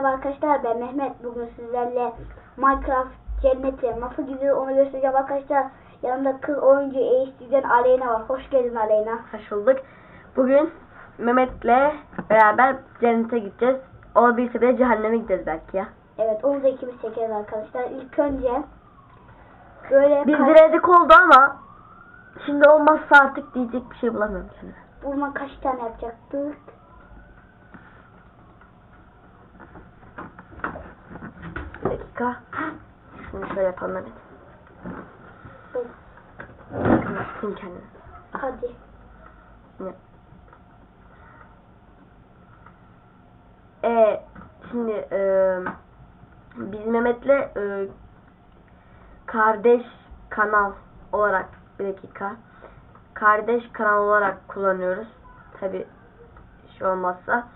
arkadaşlar ben Mehmet. Bugün sizlerle Minecraft cenneti nasıl gidiyor onu göstereceğim arkadaşlar. Yanımda kız oyuncu HD'den Aleyna var. Hoş geldin Aleyna. Hoş bulduk. Bugün Mehmet'le beraber cennete gideceğiz. Olabilirse bir de cehenneme gideceğiz belki ya. Evet onu da ikimiz çekeriz arkadaşlar. İlk önce böyle Biz denedik oldu ama şimdi olmazsa artık diyecek bir şey bulamıyorum şimdi. Bulma kaç tane yapacaktık? Bir dakika. Şunu şöyle yapalım. Dur, Kımasın kendini. Hadi. Ne? Ee, şimdi e, biz Mehmet'le e, kardeş kanal olarak bir dakika kardeş kanal olarak kullanıyoruz. Tabi şey olmazsa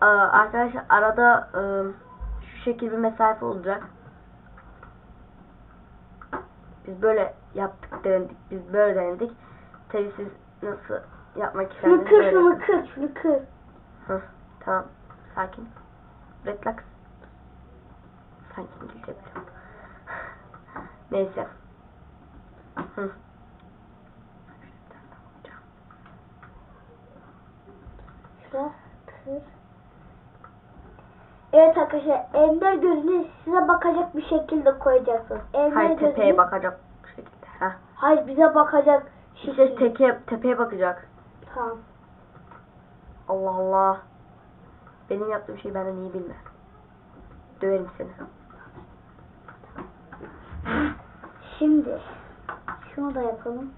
Aa, arkadaşlar arada e, şekil bir mesafe olacak. Biz böyle yaptık denedik. Biz böyle denedik. Tabi siz nasıl yapmak Şunu isterseniz kır böyle şunu kır şunu kır. Hı, tamam. Sakin. Relax. Sakin gelecek. Neyse. Hı. Şuraya kır. Evet arkadaşlar ender gözünü size bakacak bir şekilde koyacaksınız. Ender Hayır gözünü, tepeye bakacak bu şekilde. Heh. Hayır bize bakacak İşte şekilde. teke, tepeye bakacak. Tamam. Allah Allah. Benim yaptığım şeyi benden iyi bilme. Döverim seni. Şimdi şunu da yapalım.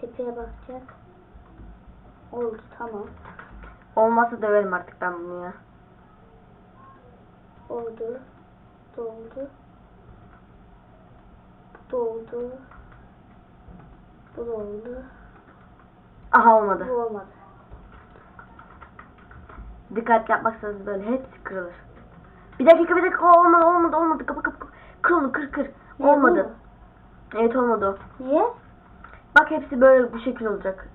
Tepeye bakacak. Oldu tamam. Olmazsa döverim artık ben bunu ya. Oldu. Doldu. Doldu. Bu da oldu. Aha olmadı. Bu olmadı. Dikkat yapmazsanız böyle hepsi kırılır. Bir dakika bir dakika olmadı olmadı olmadı kapı kapı. Kır onu kır kır. Bu Olmadı. Evet olmadı o. Niye? Bak hepsi böyle bu şekil olacak.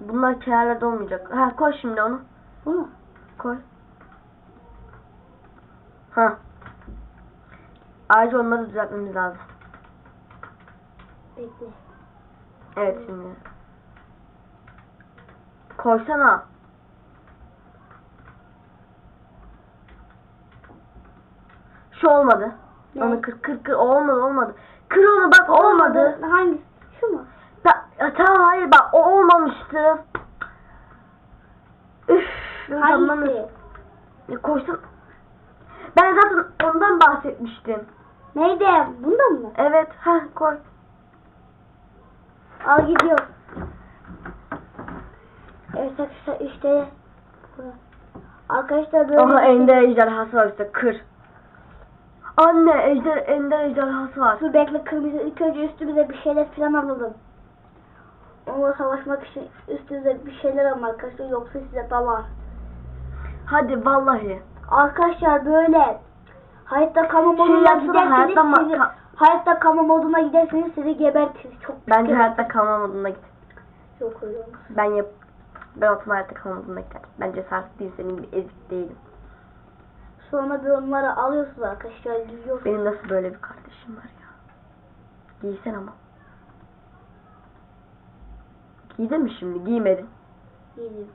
Bunlar kenarlarda olmayacak. Ha koy şimdi onu. Bu mu? Koy. Ha. Ayrıca onları düzeltmemiz lazım. Bekle. Evet şimdi. Koysana. Şu olmadı. Ne? Onu kır kır kır olmadı olmadı. Kır onu bak olmadı. Hangisi? Şu mu? Ya tamam hayır bak o olmamıştı. Üf. Hangisi? Ya koysun. Ben zaten ondan bahsetmiştim. Neydi? Bundan mı? Evet, ha koy. Al gidiyor. Evet arkadaşlar işte. Arkadaşlar böyle Aha ender ejderhası var işte kır. Anne ejder ender ejderhası var. Dur bekle kırmızı ilk önce üstümüze bir şeyler falan alalım. Onunla savaşmak için üstümüze bir şeyler alalım arkadaşlar yoksa size dalar. Hadi vallahi. Arkadaşlar böyle hayatta kalma Şey moduna yapsana, giderseniz hayatta sizi, ka- hayatta kalma moduna giderseniz sizi gebertiriz. Çok Bence gebertiriz. hayatta kalma moduna git. Yok öyle olmaz. Ben yap. Ben otom hayatta kalma moduna giderim. Ben cesaretli değilim senin gibi ezik değilim. Sonra bir onları alıyorsunuz arkadaşlar giyiyorsunuz. Benim nasıl böyle bir kardeşim var ya. Giysen ama. Giydin mi şimdi? Giymedin. Giydim.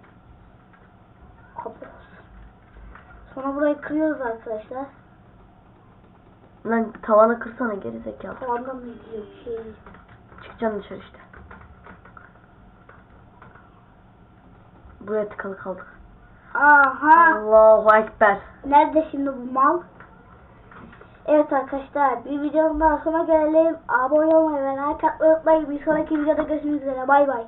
Sonra burayı kırıyoruz arkadaşlar. Lan tavana kırsana geri zekalı. Tavandan mı gidiyor şey? Çıkacaksın dışarı işte. Buraya tıkalı kaldık. Aha. Allahu Ekber. Nerede şimdi bu mal? Evet arkadaşlar bir videonun daha sonra gelelim. Abone olmayı ve like atmayı unutmayın. Bir sonraki videoda görüşmek üzere. Bay bay.